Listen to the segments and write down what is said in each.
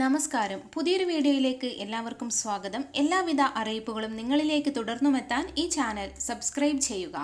നമസ്കാരം. പുതിയൊരു വീഡിയോയിലേക്ക് എല്ലാവർക്കും സ്വാഗതം. എല്ലാവിധ അറിയിപ്പുകളും നിങ്ങളിലേക്ക് തുടർന്നുമെത്താൻ ഈ ചാനൽ സബ്സ്ക്രൈബ് ചെയ്യുക.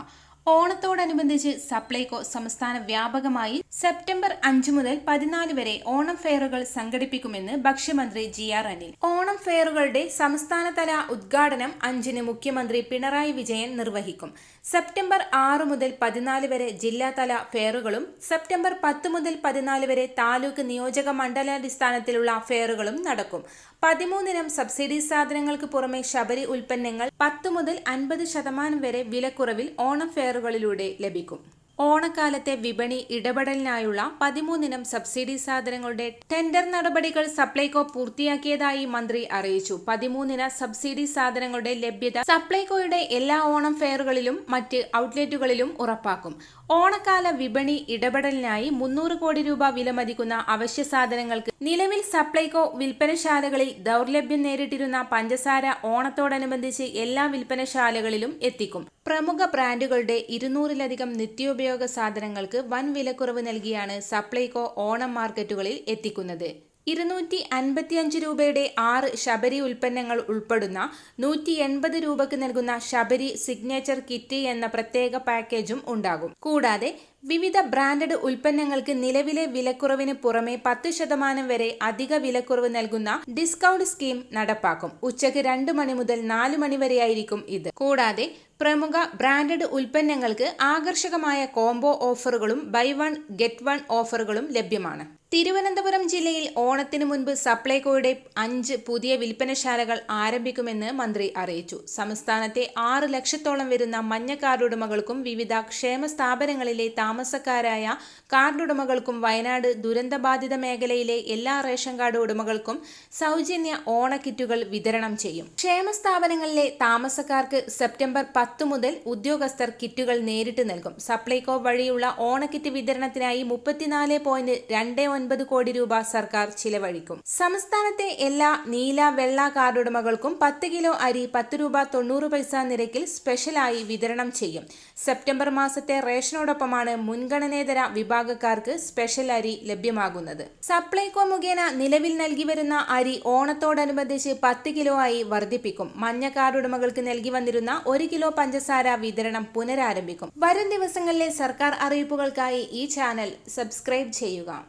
ഓണത്തോടനുബന്ധിച്ച് സപ്ലൈകോ സംസ്ഥാന വ്യാപകമായി സെപ്റ്റംബർ അഞ്ചു മുതൽ പതിനാല് വരെ ഓണം ഫെയറുകൾ സംഘടിപ്പിക്കുമെന്ന് ഭക്ഷ്യമന്ത്രി ജി ആർ അനിൽ. ഓണം ഫെയറുകളുടെ സംസ്ഥാനതല ഉദ്ഘാടനം അഞ്ചിന് മുഖ്യമന്ത്രി പിണറായി വിജയൻ നിർവഹിക്കും. സെപ്റ്റംബർ ആറ് മുതൽ പതിനാല് വരെ ജില്ലാതല ഫെയറുകളും സെപ്റ്റംബർ പത്ത് മുതൽ പതിനാല് വരെ താലൂക്ക് നിയോജക മണ്ഡലാടിസ്ഥാനത്തിലുള്ള ഫെയറുകളും നടക്കും. പതിമൂന്നിനം സബ്സിഡി സാധനങ്ങൾക്ക് പുറമെ ശബരി ഉൽപ്പന്നങ്ങൾ പത്ത് മുതൽ അൻപത് ശതമാനം വരെ വിലക്കുറവിൽ ഓണം ഫെയറുകളിലൂടെ ലഭിക്കും. ഓണക്കാലത്തെ വിപണി ഇടപെടലിനായുള്ള പതിമൂന്നിനം സബ്സിഡി സാധനങ്ങളുടെ ടെൻഡർ നടപടികൾ സപ്ലൈകോ പൂർത്തിയാക്കിയതായി മന്ത്രി അറിയിച്ചു. പതിമൂന്നിന സബ്സിഡി സാധനങ്ങളുടെ ലഭ്യത സപ്ലൈകോയുടെ എല്ലാ ഓണം ഫെയറുകളിലും മറ്റ് ഔട്ട്ലെറ്റുകളിലും ഉറപ്പാക്കും. ഓണക്കാല വിപണി ഇടപെടലിനായി മുന്നൂറ് കോടി രൂപ വിലമതിക്കുന്ന അവശ്യ സാധനങ്ങൾക്ക് നിലവിൽ സപ്ലൈകോ വിൽപ്പനശാലകളിൽ ദൗർലഭ്യം നേരിട്ടിരുന്ന പഞ്ചസാര ഓണത്തോടനുബന്ധിച്ച് എല്ലാ വിൽപ്പനശാലകളിലും എത്തിക്കും. പ്രമുഖ ബ്രാൻഡുകളുടെ ഇരുന്നൂറിലധികം നിത്യോപയോഗ സാധനങ്ങൾക്ക് വൻ വിലക്കുറവ് നൽകിയാണ് സപ്ലൈകോ ഓണം മാർക്കറ്റുകളിൽ എത്തിക്കുന്നത്. ഇരുന്നൂറ്റി അൻപത്തിയഞ്ച് രൂപയുടെ ആറ് ശബരി ഉൽപ്പന്നങ്ങൾ ഉൾപ്പെടുന്ന നൂറ്റി എൺപത് രൂപയ്ക്ക് നൽകുന്ന ശബരി സിഗ്നേച്ചർ കിറ്റ് എന്ന പ്രത്യേക പാക്കേജും ഉണ്ടാകും. കൂടാതെ വിവിധ ബ്രാൻഡഡ് ഉൽപ്പന്നങ്ങൾക്ക് നിലവിലെ വിലക്കുറവിന് പുറമെ പത്ത് ശതമാനം വരെ അധിക വിലക്കുറവ് നൽകുന്ന ഡിസ്കൗണ്ട് സ്കീം നടപ്പാക്കും. ഉച്ചയ്ക്ക് രണ്ട് മണി മുതൽ നാല് മണി വരെയായിരിക്കും ഇത്. കൂടാതെ പ്രമുഖ ബ്രാൻഡഡ് ഉൽപ്പന്നങ്ങൾക്ക് ആകർഷകമായ കോംബോ ഓഫറുകളും ബൈ വൺ ഗെറ്റ് വൺ ഓഫറുകളും ലഭ്യമാണ്. തിരുവനന്തപുരം ജില്ലയിൽ ഓണത്തിന് മുൻപ് സപ്ലൈകോയുടെ അഞ്ച് പുതിയ വിൽപ്പനശാലകൾ ആരംഭിക്കുമെന്ന് മന്ത്രി അറിയിച്ചു. സംസ്ഥാനത്തെ ആറ് ലക്ഷത്തോളം വരുന്ന മഞ്ഞ കാർഡുടമകൾക്കും വിവിധ ക്ഷേമ സ്ഥാപനങ്ങളിലെ താമസക്കാരായ കാർഡുടമകൾക്കും വയനാട് ദുരന്തബാധിത മേഖലയിലെ എല്ലാ റേഷൻ കാർഡ് ഉടമകൾക്കും സൗജന്യ ഓണക്കിറ്റുകൾ വിതരണം ചെയ്യും. ക്ഷേമ സ്ഥാപനങ്ങളിലെ താമസക്കാർക്ക് സെപ്റ്റംബർ പത്ത് മുതൽ ഉദ്യോഗസ്ഥർ കിറ്റുകൾ നേരിട്ട് നൽകും. സപ്ലൈകോ വഴിയുള്ള ഓണക്കിറ്റ് വിതരണത്തിനായി മുപ്പത്തിനാല് പോയിന്റ് രണ്ട് ഒൻപത് കോടി രൂപ സർക്കാർ ചിലവഴിക്കും. സംസ്ഥാനത്തെ എല്ലാ നീല വെള്ള കാർഡുടമകൾക്കും പത്ത് കിലോ അരി പത്ത് രൂപ തൊണ്ണൂറ് പൈസ നിരക്കിൽ സ്പെഷ്യലായി വിതരണം ചെയ്യും. സെപ്റ്റംബർ മാസത്തെ റേഷനോടൊപ്പമാണ് മുൻഗണനേതര വിഭാഗക്കാർക്ക് സ്പെഷ്യൽ അരി ലഭ്യമാകുന്നത്. സപ്ലൈകോ മുഖേന നിലവിൽ നൽകി വരുന്ന അരി ഓണത്തോടനുബന്ധിച്ച് പത്ത് കിലോ ആയി വർദ്ധിപ്പിക്കും. മഞ്ഞ കാർഡുടമകൾക്ക് നൽകി വന്നിരുന്ന ഒരു കിലോ പഞ്ചസാര വിതരണം പുനരാരംഭിക്കും. വരും ദിവസങ്ങളിലെ സർക്കാർ അറിയിപ്പുകൾക്കായി ഈ ചാനൽ സബ്സ്ക്രൈബ് ചെയ്യുക.